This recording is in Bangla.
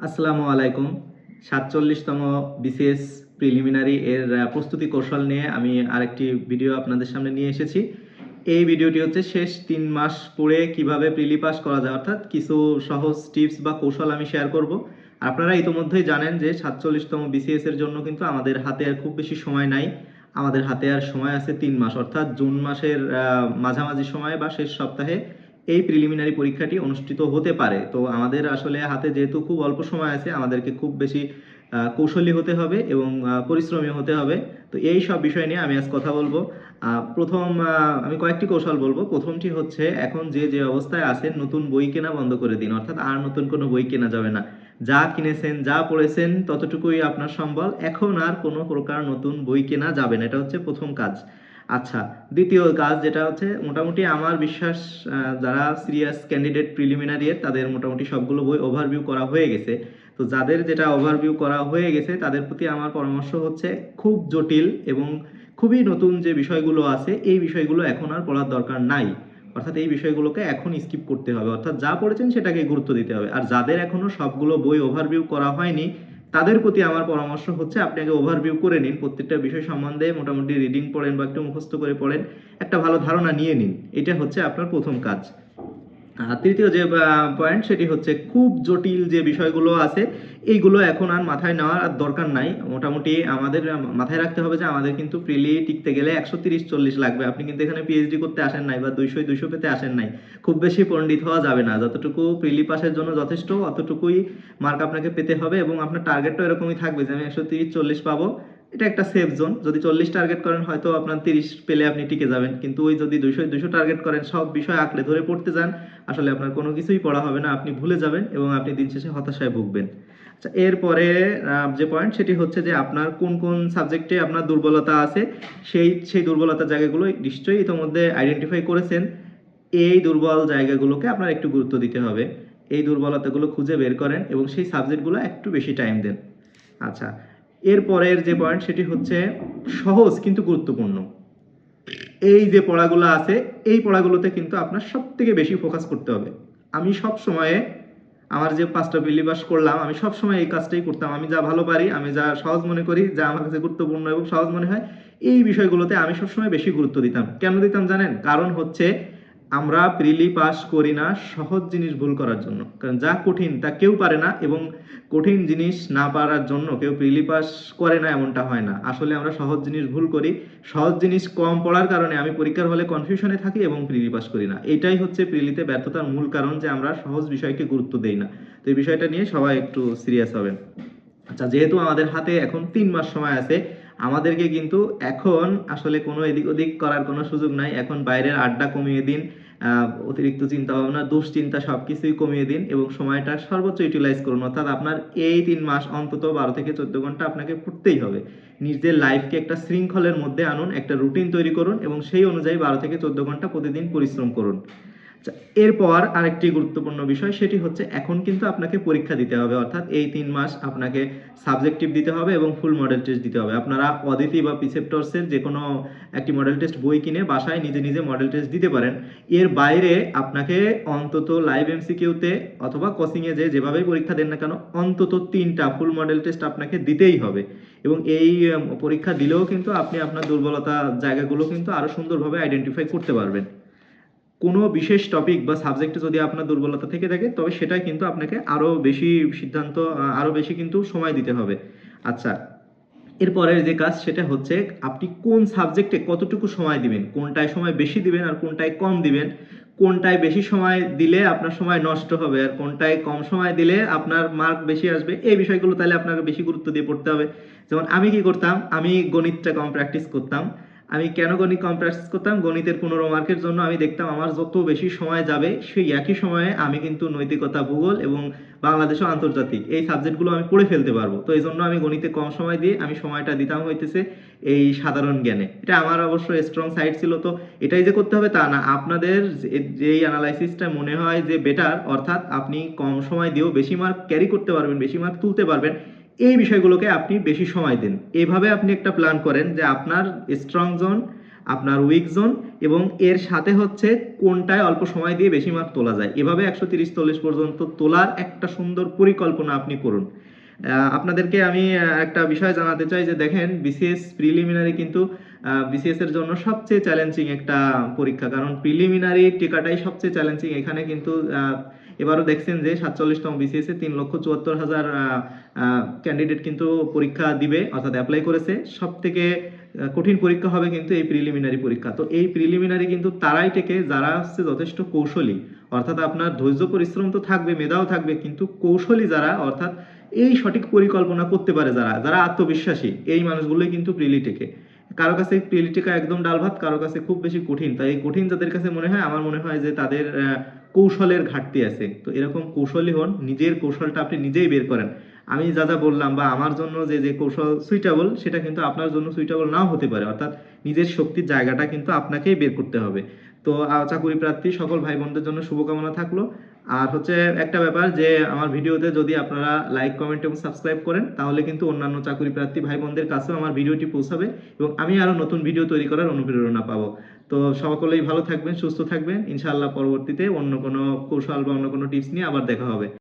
আসসালামু আলাইকুম। সাতচল্লিশতম বিসিএস প্রিলিমিনারি এর প্রস্তুতি কৌশল নিয়ে আমি আরেকটি ভিডিও আপনাদের সামনে নিয়ে এসেছি। এই ভিডিওটি হচ্ছে শেষ তিন মাস পড়ে কীভাবে প্রিলি পাস করা যায়, অর্থাৎ কিছু সহজ টিপস বা কৌশল আমি শেয়ার করব। আপনারা ইতোমধ্যেই জানেন যে সাতচল্লিশতম বিসিএস এর জন্য কিন্তু আমাদের হাতে আর খুব বেশি সময় নাই। আমাদের হাতে আর সময় আছে তিন মাস, অর্থাৎ জুন মাসের মাঝামাঝি সময়ে বা শেষ সপ্তাহে এই প্রিলিমিনারি পরীক্ষাটি অনুষ্ঠিত হতে পারে। তো আমাদের আসলে হাতে যেহেতু খুব অল্প সময় আছে, আমাদেরকে খুব বেশি কৌশলী হতে হবে এবং পরিশ্রমী হতে হবে। তো এই সব বিষয় নিয়ে আমি আজ কথা বলব। প্রথম আমি কয়েকটি কৌশল বলব। প্রথমটি হচ্ছে, এখন যে যে অবস্থায় আছেন, নতুন বই কেনা বন্ধ করে দিন। অর্থাৎ আর নতুন কোনো বই কেনা যাবে না। যা কিনেছেন, যা পড়েছেন, ততটুকুই আপনার সম্বল। এখন আর কোনো প্রকার নতুন বই কেনা যাবে না। এটা হচ্ছে প্রথম কাজ। আচ্ছা দ্বিতীয় কাজ যেটা হচ্ছে, মোটামুটি আমার বিশ্বাস যারা সিরিয়াস ক্যান্ডিডেট প্রিলিমিনারি এর তাদের মোটামুটি সবগুলো বই ওভারভিউ করা হয়ে গেছে। তো যাদের যেটা ওভারভিউ করা হয়ে গেছে, তাদের প্রতি আমার পরামর্শ হচ্ছে খুব জটিল এবং খুবই নতুন যে বিষয়গুলো আছে, এই বিষয়গুলো এখন আর পড়ার দরকার নাই। অর্থাৎ এই বিষয়গুলোকে এখন স্কিপ করতে হবে। অর্থাৎ যা পড়েছেন সেটাকে গুরুত্ব দিতে হবে। আর যাদের এখনও সবগুলো বই ওভারভিউ করা হয়নি তাদের প্রতি আমার পরামর্শ হচ্ছে আপনি আগে ওভারভিউ করে নিন, প্রত্যেকটা বিষয় সম্বন্ধে মোটামুটি রিডিং পড়েন বা একটু মুখস্থ করে পড়েন, একটা ভালো ধারণা নিয়ে নিন। এটা হচ্ছে আপনার প্রথম কাজ। তৃতীয় যে পয়েন্ট সেটি হচ্ছে খুব জটিল যে বিষয়গুলো আছে এইগুলো এখন আর মাথায় নেওয়ার আর দরকার নাই। মোটামুটি আমাদের, মাথায় রাখতে হবে যে আমাদের কিন্তু প্রিলি টিকতে গেলে একশো তিরিশ, চল্লিশ লাগবে। আপনি কিন্তু এখানে পিএইচডি করতে আসেন নাই বা দুইশো দুইশো পেতে আসেন নাই। খুব বেশি পণ্ডিত হওয়া যাবে না। যতটুকু প্রিলি পাসের জন্য যথেষ্ট, অতটুকুই মার্ক আপনাকে পেতে হবে এবং আপনার টার্গেটটা এরকমই থাকবে যে আমি একশো তিরিশ, চল্লিশ পাবো। এটা একটা সেফ জোন যদি চল্লিশ টার্গেট করেন, হয়তো আপনার তিরিশ পেলে আপনি টিকে যাবেন। কিন্তু ওই যদি দুইশো দুইশো টার্গেট করেন, সব বিষয় আঁকড়ে ধরে পড়তে যান, আসলে আপনার কোনো কিছুই পড়া হবে না। আপনি ভুলে যাবেন এবং আপনি দিন শেষে হতাশায় ভুগবেন। আচ্ছা এরপরে যে পয়েন্ট সেটি হচ্ছে যে আপনার কোন কোন সাবজেক্টে আপনার দুর্বলতা আছে, সেই সেই দুর্বলতার জায়গাগুলো নিশ্চয়ই ইতোমধ্যে আইডেন্টিফাই করেছেন। এই দুর্বল জায়গাগুলোকে আপনার একটু গুরুত্ব দিতে হবে। এই দুর্বলতাগুলো খুঁজে বের করেন এবং সেই সাবজেক্টগুলো একটু বেশি টাইম দেন। আচ্ছা এরপরের যে পয়েন্ট সেটি হচ্ছে সহজ কিন্তু গুরুত্বপূর্ণ। এই যে পড়াগুলো আছে, এই পড়াগুলোতে কিন্তু আপনার সব থেকে বেশি ফোকাস করতে হবে। আমি সব সময়ে আমার যে পাঁচটা বিলিবাস করলাম, আমি সবসময় এই কাজটাই করতাম। আমি যা ভালো পারি, আমি যা সহজ মনে করি, যা আমার কাছে গুরুত্বপূর্ণ এবং সহজ মনে হয়, এই বিষয়গুলোতে আমি সবসময় বেশি গুরুত্ব দিতাম। কেন দিতাম জানেন? কারণ হচ্ছে আমরা প্রিলি পাস করি না সহজ জিনিস ভুল করার জন্য। কারণ যা কঠিন তা কেউ পারে না এবং কঠিন জিনিস না পারার জন্য কেউ প্রিলি পাস করে না এমনটা হয় না। আসলে আমরা সহজ জিনিস ভুল করি। সহজ জিনিস কম পড়ার কারণে আমি পরীক্ষার হলে কনফিউশনে থাকি এবং প্রিলি পাস করি না। এটাই হচ্ছে প্রিলিতে ব্যর্থতার মূল কারণ যে আমরা সহজ বিষয়কে গুরুত্ব দেই না। তো এই বিষয়টা নিয়ে সবাই একটু সিরিয়াস হবেন। আচ্ছা যেহেতু আমাদের হাতে এখন তিন মাস সময় আছে আমাদেরকে কিন্তু এখন আসলে কোনো এদিক ওদিক করার কোনো সুযোগ নাই। এখন বাইরের আড্ডা কমিয়ে দিন অতিরিক্ত চিন্তা ভাবনা দুশ্চিন্তা সবকিছুই কমিয়ে দিন এবং সময়টা সর্বোচ্চ ইউটিলাইজ করুন। অর্থাৎ আপনার এই তিন মাস অন্তত বারো থেকে চোদ্দ ঘণ্টা আপনাকে পড়তেই হবে। নিজের লাইফকে একটা শৃঙ্খলের মধ্যে আনুন, একটা রুটিন তৈরি করুন এবং সেই অনুযায়ী বারো থেকে চোদ্দ ঘণ্টা প্রতিদিন পরিশ্রম করুন। এরপর আরেকটি গুরুত্বপূর্ণ বিষয়, সেটি হচ্ছে এখন কিন্তু আপনাকে পরীক্ষা দিতে হবে, অর্থাৎ এই তিন মাস আপনাকে সাবজেক্টিভ দিতে হবে এবং ফুল মডেল টেস্ট দিতে হবে। আপনারা অদিতি বা পিসেপ্টরসের যে কোনো একটি মডেল টেস্ট বই কিনে বাসায় নিজে নিজে মডেল টেস্ট দিতে পারেন। এর বাইরে আপনাকে অন্তত লাইভ এমসিকিউতে অথবা কোচিংয়ে যে যেভাবেই পরীক্ষা দেন না কেন, অন্তত তিনটা ফুল মডেল টেস্ট আপনাকে দিতেই হবে। এবং এই পরীক্ষা দিলেও কিন্তু আপনি আপনার দুর্বলতা জায়গাগুলো কিন্তু আরও সুন্দরভাবে আইডেন্টিফাই করতে পারবেন। কোনো বিশেষ টপিক বা সাবজেক্টে যদি আপনার দুর্বলতা থেকে থাকে তবে সেটা কিন্তু আপনাকে আরও বেশি সিদ্ধান্ত আহ, আরও বেশি কিন্তু সময় দিতে হবে। আচ্ছা এরপরের যে কাজ সেটা হচ্ছে আপনি কোন সাবজেক্টে কতটুকু সময় দিবেন? কোনটায় সময় বেশি দিবেন আর কোনটায় কম দিবেন? কোনটায় বেশি সময় দিলে আপনার সময় নষ্ট হবে আর কোনটায় কম সময় দিলে আপনার মার্ক বেশি আসবে? এই বিষয়গুলো তাহলে আপনাকে বেশি গুরুত্ব দিয়ে পড়তে হবে। যেমন আমি কি করতাম? আমি গণিতটা কম প্র্যাকটিস করতাম। আমি কেন গণিত কম প্র্যাকটিস করতাম? গণিতের পনেরো মার্কের জন্য আমি দেখতাম আমার যত বেশি সময় যাবে, সেই একই সময়ে আমি কিন্তু নৈতিকতা, ভূগোল এবং বাংলাদেশ ও আন্তর্জাতিক এই সাবজেক্টগুলো আমি পড়ে ফেলতে পারব। তো এই জন্য আমি গণিতে কম সময় দিয়ে আমি সময়টা দিতাম হইতেছে এই সাধারণ জ্ঞানে। এটা আমার অবশ্য স্ট্রং সাইড ছিল, তো এটাই যে করতে হবে তা না। আপনাদের যেই অ্যানালাইসিসটা মনে হয় যে বেটার অর্থাৎ আপনি কম সময় দিয়েও বেশি মার্ক ক্যারি করতে পারবেন, বেশি মার্ক তুলতে পারবেন এই বিষয়গুলোকে আপনি বেশি সময় দিন। এভাবে আপনি একটা প্ল্যান করেন যে আপনার স্ট্রং জোন আপনার উইক জোন এবং এর সাথে হচ্ছে কোনটায় অল্প সময় দিয়ে বেশি মার্ক তোলা যায়। এভাবে একশো তিরিশ, চল্লিশ পর্যন্ত তোলার একটা সুন্দর পরিকল্পনা আপনি করুন। আপনাদেরকে আমি একটা বিষয় জানাতে চাই যে দেখেন বিসিএস প্রিলিমিনারি কিন্তু বিসিএস এর জন্য সবচেয়ে চ্যালেঞ্জিং একটা পরীক্ষা। কারণ প্রিলিমিনারি টিকাটাই সবচেয়ে চ্যালেঞ্জিং এখানে কিন্তু এবারও দেখছেন যে সাতচল্লিশতম বিসিএস এ তিন লক্ষ চুয়াত্তর হাজার ক্যান্ডিডেট কিন্তু পরীক্ষা দিবে, অর্থাৎ অ্যাপ্লাই করেছে। সব থেকে কঠিন পরীক্ষা হবে কিন্তু এই প্রিলিমিনারি পরীক্ষা। তো এই প্রিলিমিনারি কিন্তু তারাই টেকে, যারা হচ্ছে যথেষ্ট কৌশলী, অর্থাৎ আপনার ধৈর্য পরিশ্রম তো থাকবে, মেধাও থাকবে, কিন্তু কৌশলী যারা, অর্থাৎ এই সঠিক পরিকল্পনা করতে পারে যারা যারা আত্মবিশ্বাসী, এই মানুষগুলোই কিন্তু প্রিলি টেকে। কারও কাছে প্রিলি টেকা একদম ডাল ভাত কারও কাছে খুব বেশি কঠিন। তাই এই কঠিন যাদের কাছে মনে হয়, আমার মনে হয় যে তাদের কৌশলের ঘাটতি আছে। তো এরকম কৌশলী হন, নিজের কৌশলটা আপনি নিজেই বের করেন। আমি যা যা বললাম বা আমার জন্য যে যে কৌশল সুইটেবল সেটা কিন্তু আপনার জন্য সুইটেবল নাও হতে পারে। অর্থাৎ নিজের শক্তির জায়গাটা কিন্তু আপনাকেই বের করতে হবে। তো চাকুরি প্রার্থী, সকল ভাই বোনদের জন্য শুভকামনা থাকল। আর হচ্ছে একটা ব্যাপার যে আমার ভিডিওতে যদি আপনারা লাইক কমেন্ট এবং সাবস্ক্রাইব করেন, তাহলে কিন্তু অন্যান্য চাকরি প্রার্থী ভাই বোনদের কাছেও আমার ভিডিওটি পৌঁছাবে এবং আমি আরও নতুন ভিডিও তৈরি করার অনুপ্রেরণা পাবো। তো সকলেই ভালো থাকবেন, সুস্থ থাকবেন। ইনশাআল্লাহ পরবর্তীতে অন্য কোনো কৌশল বা অন্য কোনো টিপস নিয়ে আবার দেখা হবে।